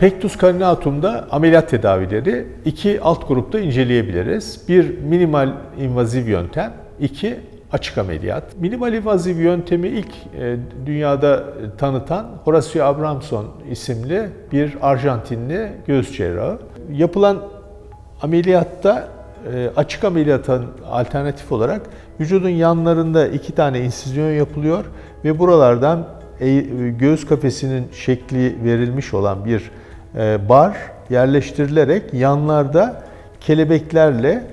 Pectus carinatum'da ameliyat tedavileri iki alt grupta inceleyebiliriz. Bir minimal invaziv yöntem, iki açık ameliyat. Minimal invaziv yöntemi ilk e, dünyada tanıtan Horacio Abramson isimli bir Arjantinli göğüs cerrahı. Yapılan ameliyatta e, açık ameliyatın alternatif olarak vücudun yanlarında iki tane insizyon yapılıyor ve buralardan e, göğüs kafesinin şekli verilmiş olan bir bar yerleştirilerek yanlarda kelebeklerle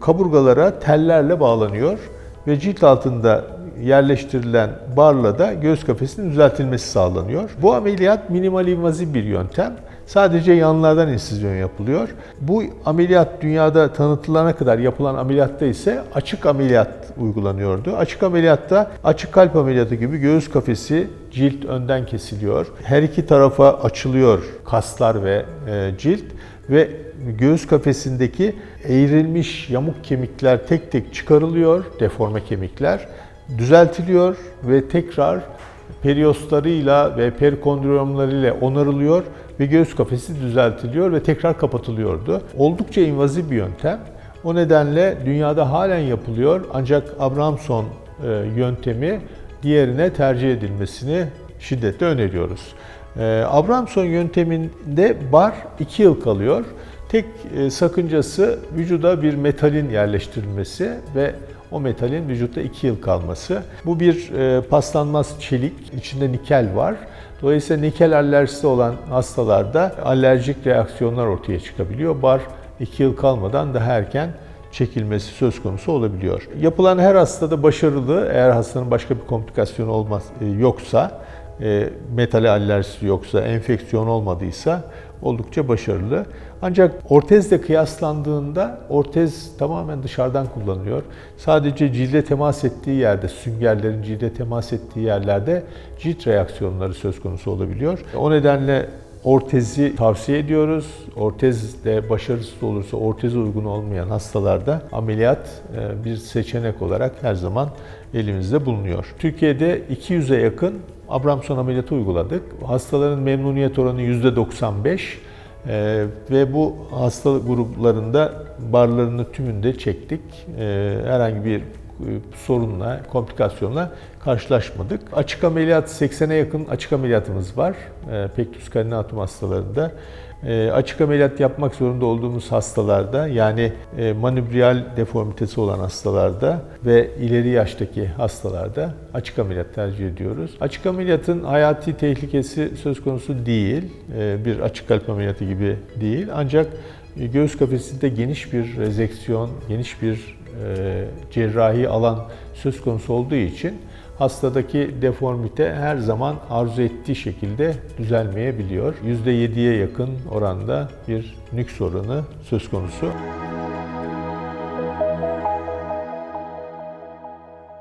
kaburgalara tellerle bağlanıyor ve cilt altında yerleştirilen barla da göğüs kafesinin düzeltilmesi sağlanıyor. Bu ameliyat minimal invaziv bir yöntem. Sadece yanlardan insizyon yapılıyor. Bu ameliyat dünyada tanıtılana kadar yapılan ameliyatta ise açık ameliyat uygulanıyordu. Açık ameliyatta açık kalp ameliyatı gibi göğüs kafesi cilt önden kesiliyor. Her iki tarafa açılıyor kaslar ve e, cilt ve göğüs kafesindeki eğrilmiş yamuk kemikler tek tek çıkarılıyor, deforme kemikler düzeltiliyor ve tekrar periyostlarıyla ve perikondriyomlarıyla onarılıyor ve göğüs kafesi düzeltiliyor ve tekrar kapatılıyordu. Oldukça invaziv bir yöntem. O nedenle dünyada halen yapılıyor ancak Abramson e, yöntemi diğerine tercih edilmesini şiddetle öneriyoruz. E, Abramson yönteminde bar 2 yıl kalıyor. Tek e, sakıncası vücuda bir metalin yerleştirilmesi ve o metalin vücutta 2 yıl kalması. Bu bir e, paslanmaz çelik, içinde nikel var. Dolayısıyla nikel alerjisi olan hastalarda alerjik reaksiyonlar ortaya çıkabiliyor. Bar 2 yıl kalmadan daha erken çekilmesi söz konusu olabiliyor. Yapılan her hastada başarılı eğer hastanın başka bir komplikasyon olmaz e, yoksa metal alerjisi yoksa, enfeksiyon olmadıysa oldukça başarılı. Ancak ortezle kıyaslandığında ortez tamamen dışarıdan kullanılıyor. Sadece cilde temas ettiği yerde, süngerlerin cilde temas ettiği yerlerde cilt reaksiyonları söz konusu olabiliyor. O nedenle Ortezi tavsiye ediyoruz. Ortez de başarısız olursa orteze uygun olmayan hastalarda ameliyat e, bir seçenek olarak her zaman elimizde bulunuyor. Türkiye'de 200'e yakın Abramson ameliyatı uyguladık. Hastaların memnuniyet oranı %95 ee, ve bu hastalık gruplarında barlarını tümünde çektik. Ee, herhangi bir sorunla, komplikasyonla karşılaşmadık. Açık ameliyat 80'e yakın açık ameliyatımız var. E, Pectus carinatum hastalarında. E, açık ameliyat yapmak zorunda olduğumuz hastalarda yani e, manübriyal deformitesi olan hastalarda ve ileri yaştaki hastalarda açık ameliyat tercih ediyoruz. Açık ameliyatın hayati tehlikesi söz konusu değil. E, bir açık kalp ameliyatı gibi değil. Ancak göğüs kafesinde geniş bir rezeksiyon, geniş bir e, cerrahi alan söz konusu olduğu için hastadaki deformite her zaman arzu ettiği şekilde düzelmeyebiliyor. %7'ye yakın oranda bir nüks oranı söz konusu.